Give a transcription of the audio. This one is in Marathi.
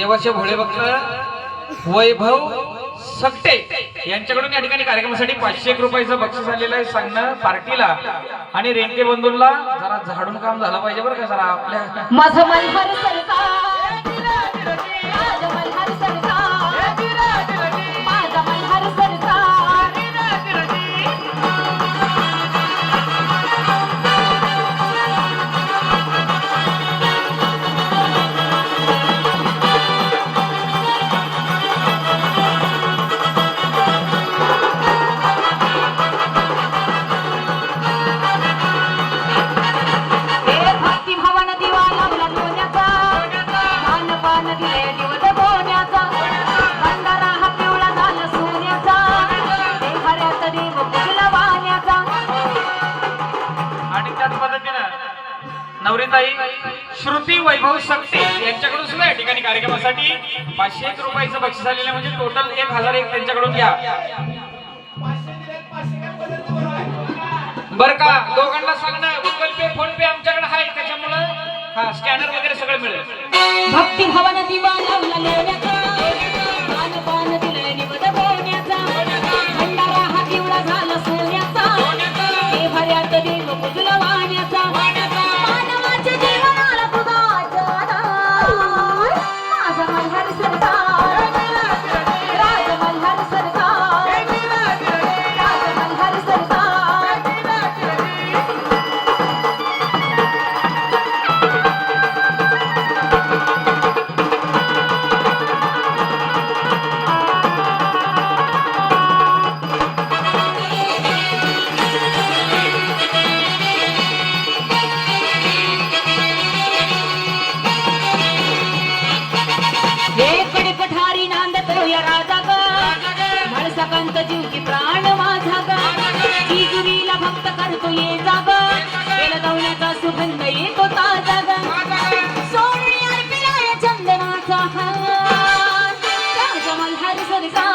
देवाचे भोळे भक्त वैभव सकटे यांच्याकडून या ठिकाणी कार्यक्रमासाठी पाचशे एक रुपयाचं बक्षीस आलेलं आहे सांगणं पार्टीला. आणि रेणके बंधूंना जरा झाडून काम झालं पाहिजे बरं का जरा आपल्या माझं नवरीताई श्रुती वैभव शक्ती यांच्याकडून सुद्धा या ठिकाणी कार्यक्रमासाठी पाचशे एक रुपयाचं बक्षीस आलेलं आहे. म्हणजे टोटल एक हजार एक त्यांच्याकडून घ्या. बर का दोघांना सांगणं गुगल पे फोन पे आमच्याकडे आहे. त्याच्यामुळं हा स्कॅनर वगैरे सगळं मिळेल. भक्ती भवन दिवा माझा होया राजा ग. जीव की प्राण माझा गुरीला भक्त करतो ये जाग गेला जाऊण्याचा सुगंध येतो ताजा ग. सोडली अर्पिला चंदनाचा हार राजा मल्हारी सरिसा